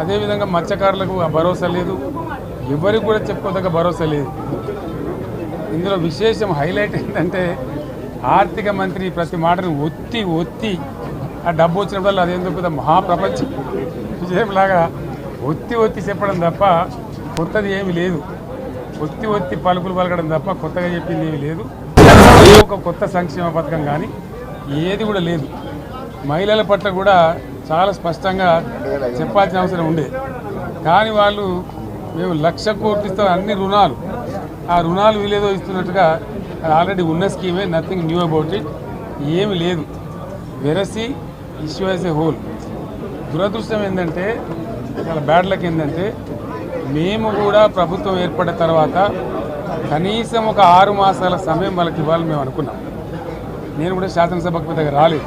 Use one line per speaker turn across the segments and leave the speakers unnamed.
అదేవిధంగా మత్స్యకారులకు ఆ భరోసా లేదు. ఎవరికి కూడా చెప్పుకోదగ్గ భరోసా లేదు. ఇందులో విశేషం హైలైట్ ఏంటంటే ఆర్థిక మంత్రి ప్రతి మాటను ఒత్తి ఒత్తి ఆ డబ్బు వచ్చినప్పుడు అదేందుకు పెద్ద మహాప్రపంచం విజయంలాగా ఒత్తి ఒత్తి చెప్పడం తప్ప కొత్తది ఏమీ లేదు. ఒత్తి ఒత్తి పలుకులు పలకడం తప్ప కొత్తగా చెప్పింది ఏమీ లేదు. ఏ ఒక కొత్త సంక్షేమ పథకం కానీ ఏది కూడా లేదు. మహిళల పట్ల కూడా చాలా స్పష్టంగా చెప్పాల్సిన అవసరం ఉండే. కానీ వాళ్ళు మేము లక్ష కోట్లు ఇస్తాం అన్ని రుణాలు. ఆ రుణాలు వీలేదో ఇస్తున్నట్టుగా అది ఆల్రెడీ ఉన్న స్కీమే నథింగ్ న్యూ అబౌట్ ఇట్ ఏమి లేదు. వెరసి ఇష్యూ యాజ్ ఏ హోల్. దురదృష్టం ఏంటంటే చాలా బ్యాడ్ లక్ ఏంటంటే మేము కూడా ప్రభుత్వం ఏర్పడిన తర్వాత కనీసం ఒక ఆరు మాసాల సమయం వాళ్ళకి ఇవ్వాలని మేము అనుకున్నాం. నేను కూడా శాసనసభకు పెద్దగా రాలేదు.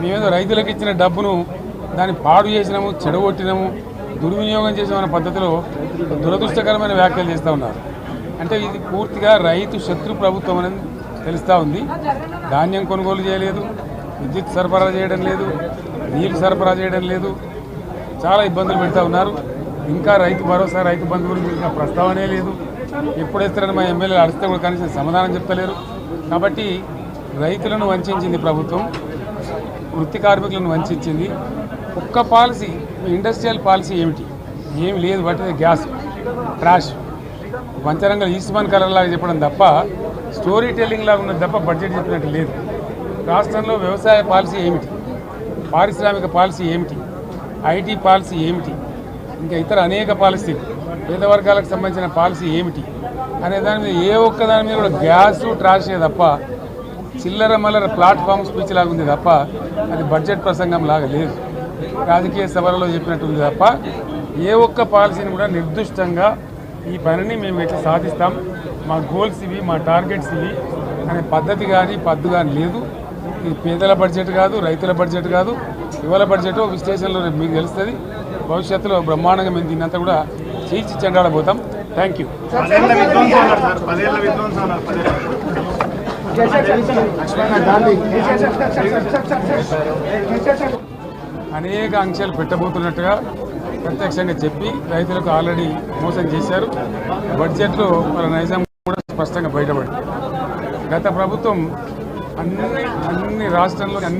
మేమేదో రైతులకు ఇచ్చిన డబ్బును దాన్ని పాడు చేసినాము చెడగొట్టినాము దుర్వినియోగం చేసామనే పద్ధతిలో దురదృష్టకరమైన వ్యాఖ్యలు చేస్తూ ఉన్నారు. అంటే ఇది పూర్తిగా రైతు శత్రు ప్రభుత్వం అనేది తెలుస్తూ ఉంది. ధాన్యం కొనుగోలు చేయలేదు విద్యుత్ సరఫరా చేయడం లేదు నీళ్ళు సరఫరా చేయడం లేదు. చాలా ఇబ్బందులు పెడతా ఉన్నారు. ఇంకా రైతు భరోసా రైతు బంధు గురించి ఇంకా ప్రస్తావనే లేదు. ఎప్పుడేస్తారని మా ఎమ్మెల్యేలు అడిస్తే కూడా కనీసం సమాధానం చెప్తలేరు. కాబట్టి రైతులను వంచింది ప్రభుత్వం. వృత్తి కార్మికులను వంచింది ఒక్క పాలసీ ఇండస్ట్రియల్ పాలసీ ఏమిటి? ఏమి లేదు పట్టింది గ్యాస్ ట్రాష్. పంచరంగం ఈస్మాన్ కలర్లాగా చెప్పడం తప్ప స్టోరీ టెల్లింగ్ లాగా ఉన్నది తప్ప బడ్జెట్ చెప్పినట్టు లేదు. రాష్ట్రంలో వ్యవసాయ పాలసీ ఏమిటి? పారిశ్రామిక పాలసీ ఏమిటి? ఐటీ పాలసీ ఏమిటి? ఇంకా ఇతర అనేక పాలసీలు. పేద వర్గాలకు సంబంధించిన పాలసీ ఏమిటి? అనే దాని మీద ఏ ఒక్క దాని మీద కూడా గ్యాస్ ట్రాషే తప్ప చిల్లర మల్లర ప్లాట్ఫామ్ స్పీచ్ లాగా ఉంది తప్ప అది బడ్జెట్ ప్రసంగం లాగా లేదు. రాజకీయ సభలలో చెప్పినట్టుంది తప్ప ఏ ఒక్క పాలసీని కూడా నిర్దిష్టంగా ఈ పనిని మేము ఎట్లా సాధిస్తాం. మా గోల్స్ ఇవి మా టార్గెట్స్ ఇవి అనే పద్ధతి కానీ పద్దు కానీ లేదు. ఇది పేదల బడ్జెట్ కాదు రైతుల బడ్జెట్ కాదు. యువల బడ్జెట్ విశ్లేషణలో మీకు తెలుస్తుంది. భవిష్యత్తులో బ్రహ్మాండంగా మేము దీన్నంతా కూడా చీల్చి చెండాడబోతాం. థ్యాంక్ యూ అనేక ఆంక్షలు పెట్టబోతున్నట్టుగా ప్రత్యక్షంగా చెప్పి రైతులకు ఆల్రెడీ మోసం చేశారు. బడ్జెట్లో వాళ్ళ నైజాం కూడా స్పష్టంగా బయటపడింది. గత ప్రభుత్వం అన్ని అన్ని రాష్ట్రంలో అన్ని